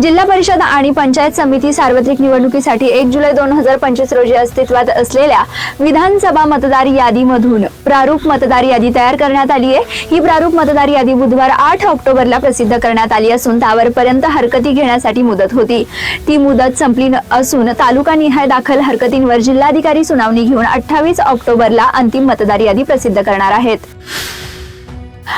जिल्हा परिषद आणि पंचायत समिती सार्वत्रिक निवडणुकीसाठी एक जुलै दोन हजार पंचवीस रोजी अस्तित्वात असलेल्या विधानसभा मतदार यादीमधून प्रारूप मतदार यादी तयार करण्यात आली आहे. ही प्रारूप मतदार यादी बुधवार आठ ऑक्टोबरला प्रसिद्ध करण्यात आली असून त्यावरपर्यंत हरकती घेण्यासाठी मुदत होती. ती मुदत संपली न- असून तालुका निहाय दाखल हरकतींवर जिल्हाधिकारी सुनावणी घेऊन अठ्ठावीस ऑक्टोबरला अंतिम मतदार यादी प्रसिद्ध करणार आहेत.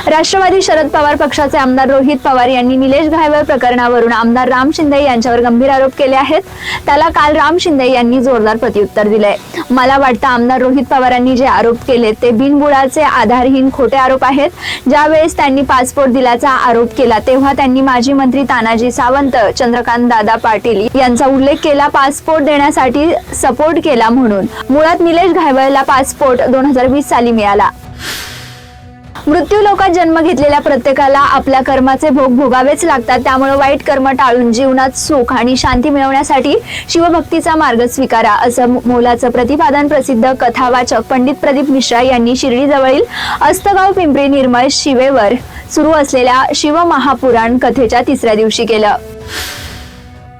राष्ट्रवादी शरद पवार पक्षाचे आमदार रोहित पवार यांनी निलेश घायवळ प्रकरणावरून आमदार राम शिंदे यांच्यावर गंभीर आरोप केले आहेत. त्याला काल राम शिंदे यांनी जोरदार प्रत्युत्तर दिलंय. मला वाटतं आमदार रोहित पवारांनी जे आरोप केले ते बिनबुडाचे आधारहीन खोटे आरोप आहेत. ज्यावेळेस त्यांनी पासपोर्ट दिल्याचा आरोप केला तेव्हा त्यांनी माजी मंत्री तानाजी सावंत चंद्रकांत दादा पाटील यांचा उल्लेख केला पासपोर्ट देण्यासाठी सपोर्ट केला म्हणून. मुळात निलेश घायवळला पासपोर्ट दोन हजार वीस साली मिळाला. मृत्यू लोकात जन्म घेतलेल्या प्रत्येकाला आपल्या कर्माचे भोग भोगावेच लागतात. त्यामुळे वाईट कर्म टाळून जीवनात सुख आणि शांती मिळवण्यासाठी शिवभक्तीचा मार्ग स्वीकारा असं मोलाचं प्रतिपादन प्रसिद्ध कथावाचक पंडित प्रदीप मिश्रा यांनी शिर्डीजवळील अस्तगाव पिंपरी निर्मळ शिवेवर सुरू असलेल्या शिवमहापुराण कथेच्या तिसऱ्या दिवशी केलं.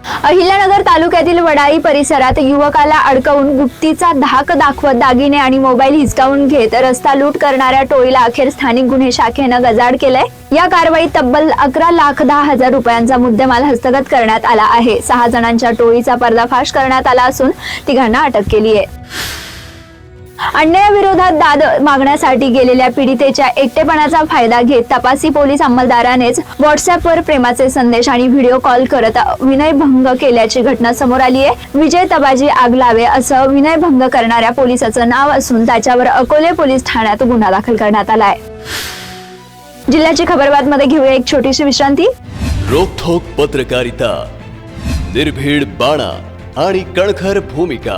अहिल्यानगर तालुक्यातील वडाई परिसरात युवकाला अडकवून गुप्तीचा धाक दाखवत दागिने आणि मोबाईल हिसकावून घेत रस्ता लूट करणाऱ्या टोळीला अखेर स्थानिक गुन्हे शाखेनं गजाड केलंय. या कारवाईत तब्बल अकरा लाख दहा हजार रुपयांचा मुद्देमाल हस्तगत करण्यात आला आहे. सहा जणांच्या टोळीचा पर्दाफाश करण्यात आला असून तिघांना अटक केली आहे. अन्यायाविरोधात दाद मागण्यासाठी गेलेल्या पीडितेच्या एकटेपणाचा फायदा घेत तपासी पोलीस अंमलदारानेच व्हॉट्सअपवर प्रेमाचे संदेश आणि व्हिडिओ कॉल करत विनयभंग केल्याची घटना समोर आली आहे. विजय तबाजी आगलावे असं विनयभंग करणाऱ्या पोलिसाचं नाव असून त्याच्यावर अकोले पोलीस ठाण्यात गुन्हा दाखल करण्यात आलाय जिल्ह्याची खबरबातमध्ये घेऊया एक छोटीशी विश्रांती. रोखोक पत्रकारिता निर्भीड बाणा आणि कणखर भूमिका.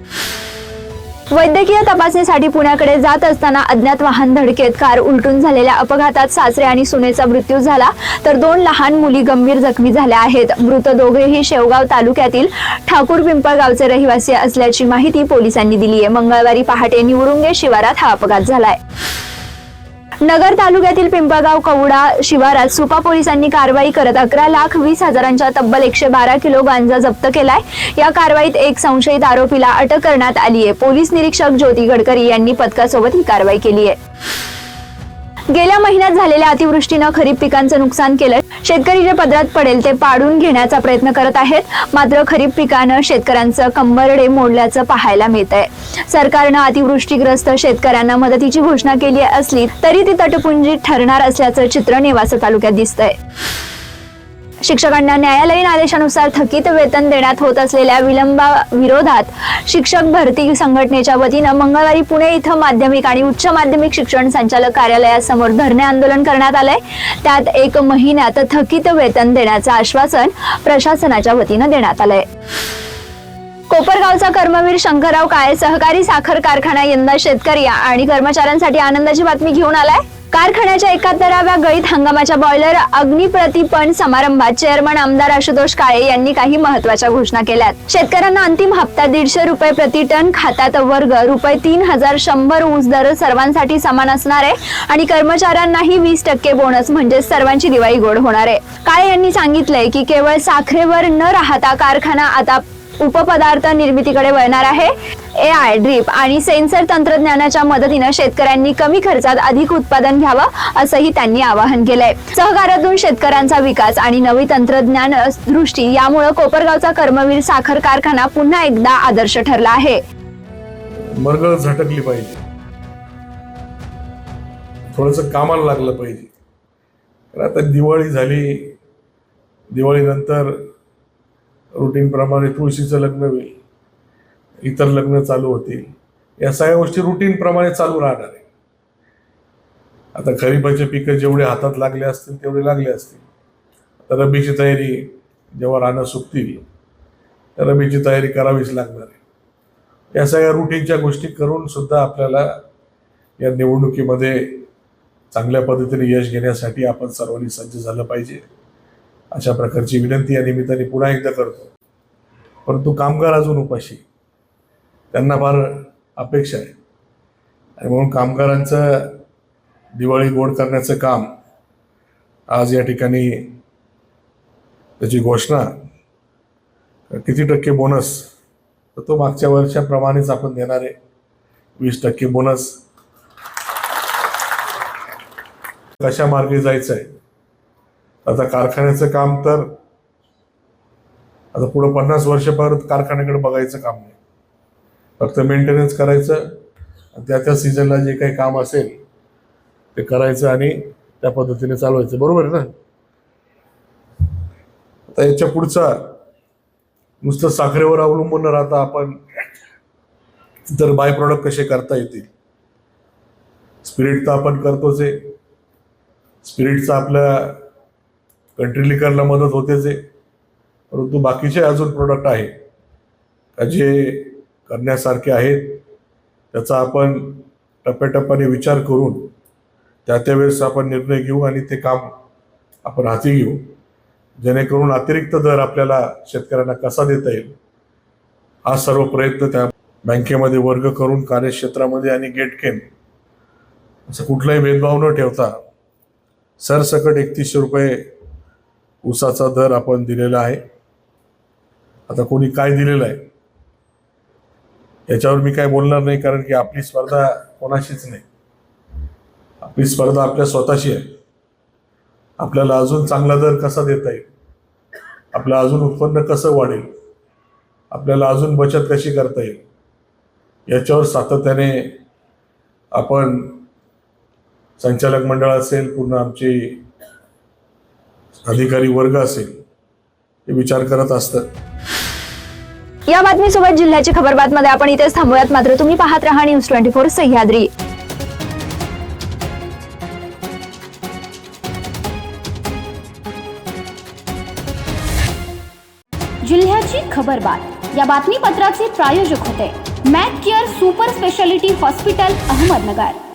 वैद्यकीय तपासणीसाठी पुण्याकडे जात असताना अज्ञात वाहन धडकेत. कार उलटून झालेल्या अपघातात सासरे आणि सुनेचा मृत्यू झाला तर दोन लहान मुली गंभीर जखमी झाल्या आहेत. मृत दोघेही शेवगाव तालुक्यातील ठाकूर पिंपळगावचे रहिवासी असल्याची माहिती पोलिसांनी दिली आहे मंगळवारी पहाटे निवडुंगे शिवारात हा अपघात झालाय. नगर तालुक्यातील पिंपळगाव कवडा शिवारात सुपा पोलिसांनी कारवाई करत अकरा लाख वीस हजारांच्या तब्बल एकशे बारा किलो गांजा जप्त केलाय. या कारवाईत एक संशयित आरोपीला अटक करण्यात आली आहे पोलीस निरीक्षक ज्योती गडकरी यांनी पथकासोबत ही कारवाई केली आहे गेल्या महिन्यात झालेल्या अतिवृष्टीनं खरीप पिकांचं नुकसान केलं. शेतकरी जे पदरात पडेल ते पाडून घेण्याचा प्रयत्न करत आहेत. मात्र खरीप पिकानं शेतकऱ्यांचं कंबरडे मोडल्याचं पाहायला मिळत आहे सरकारनं अतिवृष्टीग्रस्त शेतकऱ्यांना मदतीची घोषणा केली असली तरी ती तटपुंजी ठरणार असल्याचं चित्र नेवासा तालुक्यात दिसतंय. शिक्षकांना न्यायालयीन आदेशानुसार थकीत वेतन देण्यात होत असलेल्या विलंबा विरोधात शिक्षक भरती संघटनेच्या वतीनं मंगळवारी पुणे इथं माध्यमिक आणि उच्च माध्यमिक शिक्षण संचालक कार्यालयासमोर धरणे आंदोलन करण्यात आलंय. त्यात एक महिन्यात थकीत वेतन देण्याचं आश्वासन प्रशासनाच्या वतीनं देण्यात आलंय. कोपरगावचा कर्मवीर शंकरराव काळे सहकारी साखर कारखाना यंदा शेतकरी आणि कर्मचाऱ्यांसाठी आनंदाची बातमी घेऊन आलाय. कारखान्याच्या एकाहत्तराव्या गळीत हंगामाच्या बॉयलर अग्निप्रतिपण समारंभात चेअरमन आमदार आशुतोष काळे यांनी काही महत्त्वाच्या घोषणा केल्यात. शेतकऱ्यांना अंतिम हप्ता दीडशे रुपये प्रति टन खात्यात वर्ग रुपये तीन हजार शंभर ऊस दर सर्वांसाठी समान असणार आहे आणि कर्मचाऱ्यांनाही वीस टक्के बोनस म्हणजे सर्वांची दिवाळी गोड होणार आहे. काळे यांनी सांगितलंय की केवळ साखरेवर न राहता कारखाना आता उपपदार्थ निर्मितीकडे वळणार आहे. ए आय ड्रीप आणि सेन्सर तंत्रज्ञानाच्या मदतीनं शेतकऱ्यांनी कमी खर्चात अधिक उत्पादन घ्यावं असंही त्यांनी आवाहन केलंय. सहकारातून शेतकऱ्यांचा विकास आणि नवी तंत्रज्ञान दृष्टी यामुळे कोपरगावचा कर्मवीर साखर कारखाना पुन्हा एकदा आदर्श ठरला आहे. मरगळ झटकली पाहिजे. थोडंसं कामाला लागलं पाहिजे. आता दिवाळी झाली. दिवाळीनंतर रुटीनप्रमाणे तुळशीचं लग्न होईल इतर लग्न चालू होतील या सगळ्या गोष्टी रुटीन प्रमाणे चालू राहणार आहे. आता खरीपाचे पिकं जेवढे हातात लागले असतील तेवढे लागले असतील. आता रब्बीची तयारी जेव्हा रानं सुकतील तर रब्बीची तयारी करावीच लागणार आहे. या सगळ्या रुटीनच्या गोष्टी करून सुद्धा आपल्याला या निवडणुकीमध्ये चांगल्या पद्धतीने यश घेण्यासाठी आपण सर्वांनी सज्ज झालं पाहिजे. अशा प्रकारची विनंती या निमित्ताने पुन्हा एकदा करतो. परंतु कामगार अजून उपाशी. त्यांना फार अपेक्षा आहे. आणि म्हणून कामगारांचं दिवाळी गोड करण्याचं काम आज या ठिकाणी त्याची घोषणा किती टक्के बोनस तर तो मागच्या वर्षाप्रमाणेच आपण देणार आहे. वीस टक्के बोनस. कशा मार्गे जायचं आहे आता कारखान्याचं काम तर आता पुढं पन्नास वर्षापर्यंत कारखान्याकडे बघायचं काम नाही. फक्त मेंटेनन्स करायचं आणि त्या त्या सीझनला जे काही काम असेल ते करायचं आणि त्या पद्धतीने चालवायचं. बरोबर आहे ना? आता याच्या पुढचा नुसतं साखरेवर अवलंबून न राहता आपण इतर बाय प्रॉडक्ट कसे करता येतील? स्पिरिट तर आपण करतोच आहे. स्पिरिटचा आपल्या कंट्री लिकरला मदत होतेच आहे परंतु बाकीचे अजून प्रोडक्ट आहे. का जे करण्यासारखे आहेत त्याचा आपण टप्प्याटप्प्याने विचार करून त्या त्यावेळेस आपण निर्णय घेऊ आणि ते काम आपण हाती घेऊ. जेणेकरून अतिरिक्त दर आपल्याला शेतकऱ्यांना कसा देता येईल हा सर्व प्रयत्न त्या बँकेमध्ये वर्ग करून कार्यक्षेत्रामध्ये आणि गेट केन असं कुठलाही भेदभाव न ठेवता सरसकट एकतीसशे रुपये ऊसाचा दर आपण दिलेला आहे. आता कोणी काय दिलेलं आहे? याच्यावर मी काय बोलणार नाही कारण की आपली स्पर्धा कोणाशीच नाही. आपली स्पर्धा आपल्या स्वतःशी आहे. आपल्याला अजून चांगला दर कसा देता येईल? आपलं अजून उत्पन्न कसं वाढेल? आपल्याला अजून बचत कशी करता येईल? याच्यावर सातत्याने आपण संचालक मंडळ असेल पूर्ण आमची अधिकारी वर्ग असेल हे विचार करत असतं या बातमीसोबत जिल्ह्याची खबर बातमध्ये आपण इथेच थांबूयात. मात्र तुम्ही पाहत राहा न्यूज ट्वेंटी फोर सह्याद्री. जिल्ह्याची खबरबात या बातमीपत्राचे प्रायोजक होते. Mac care super speciality hospital Ahmednagar.